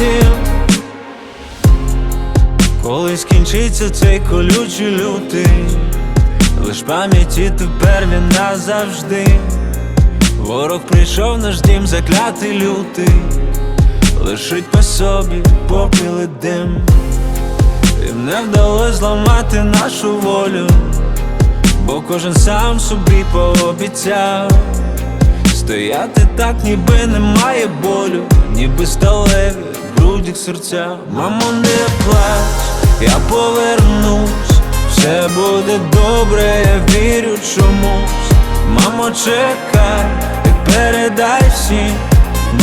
дім. Коли скінчиться цей колючий лютий, лиш пам'яті тепер він назавжди. Ворог прийшов наш дім, заклятий лютий, лишить по собі попіл і дим. Їм не вдалось зламати нашу волю, бо кожен сам собі пообіцяв Стояти так, ніби немає болю, ніби сталеві в грудях серця. Мамо, не плач, я повернусь, все буде добре, я вірю чомусь. Мамо, чекай і передай всім,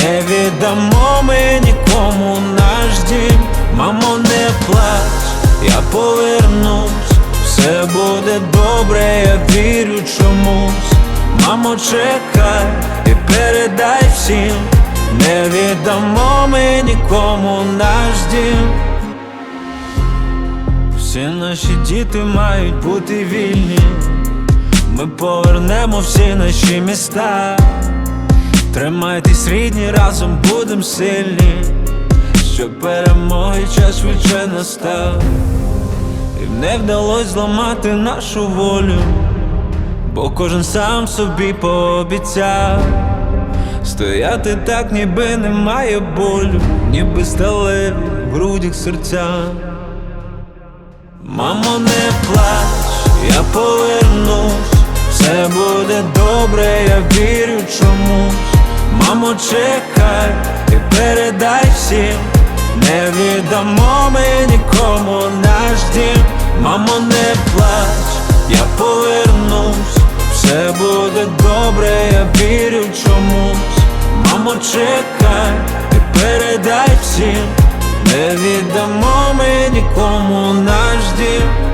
не віддамо ми нікому наш дім. Мамо, не плач, я повернусь, все буде добре, я вірю чомусь. Мамо, чекай і передай всім, не віддамо ми нікому наш дім. Всі наші діти мають бути вільні. Ми повернемо всі наші міста. Тримайтесь рідні, разом будем сильні, щоб перемоги час швидше настав. І не вдалось зламати нашу волю. Бо кожен сам собі пообіцяв Стояти так, ніби немає болю, ніби сталеві в грудях серця. Мамо, не плач, я повернусь, все буде добре, я вірю чомусь. Мамо, чекай і передай всім, не віддамо ми нікому наш дім. Мамо, не плач, я повернусь, вірю чомусь. Мамо, чекай і передай всім, не віддамо ми нікому наш дім.